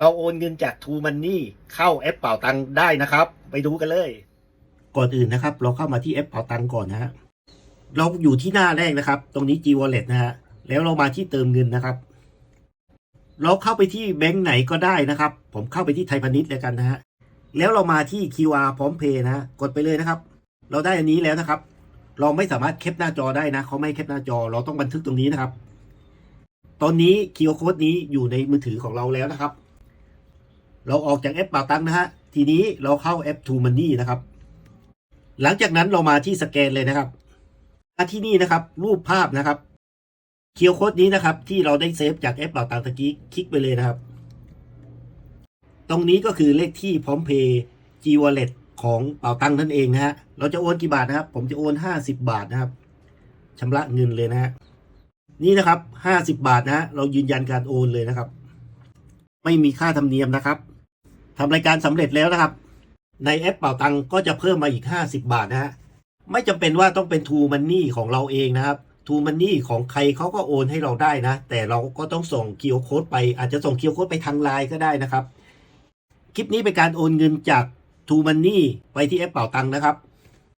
เราโอนเงินจาก True Money เข้าแอปเป่าตังได้นะครับ ไปดูกันเลย ก่อนอื่นนะครับ เราเข้ามาที่แอปเป่าตังก่อนนะฮะเราอยู่ที่หน้าแรกนะครับ ตรงนี้ G Wallet นะฮะแล้วเรามาที่เติมเงินนะครับ เราเข้าไปที่แบงก์ไหนก็ได้นะครับ ผมเข้าไปที่ไทยพาณิชย์แล้วกันนะฮะแล้วเรามาที่ QR พร้อมเพย์นะกดไปเลยนะครับ เราได้อันนี้แล้วนะครับ เราไม่สามารถแคปหน้าจอได้นะเขาไม่แคปหน้าจอ เราต้องบันทึกตรงนี้นะครับ ตอนนี้ QR code นี้อยู่ในมือถือของเราแล้วนะครับ เราออกจากแอปเป่าตังนะฮะ ทีนี้เราเข้าแอป True Money นะครับ หลังจากนั้นเรามาที่สแกนเลยนะครับมาที่นี่นะครับ รูปภาพนะครับเคียวโค้ดนี้นะครับ ที่เราได้เซฟจากแอปเป่าตังตะกี้คลิกไปเลยนะครับ ตรงนี้ก็คือเลขที่พร้อมเพย์ G Wallet ของเป่าตังนั่นเองนะฮะ เราจะโอนกี่บาทนะครับ ผมจะโอนห้าสิบบาทนะครับชำระเงินเลยนะฮะ นี่นะครับห้าสิบบาทนะฮะ เรายืนยันการโอนเลยนะครับ ไม่มีค่าธรรมเนียมนะครับ ทำรายการสำเร็จแล้วนะครับ ในแอปเป่าตังก็จะเพิ่มมาอีก 50 บาทนะฮะไม่จำเป็นว่าต้องเป็นทูมันนี่ของเราเองนะครับทูมันนี่ของใครเขาก็โอนให้เราได้นะ แต่เราก็ต้องส่งคิวโค้ดไปอาจจะส่งคิวโค้ดไปทางไลน์ก็ได้นะครับ คลิปนี้เป็นการโอนเงินจากทูมันนี่ไปที่แอปเป่าตังนะครับ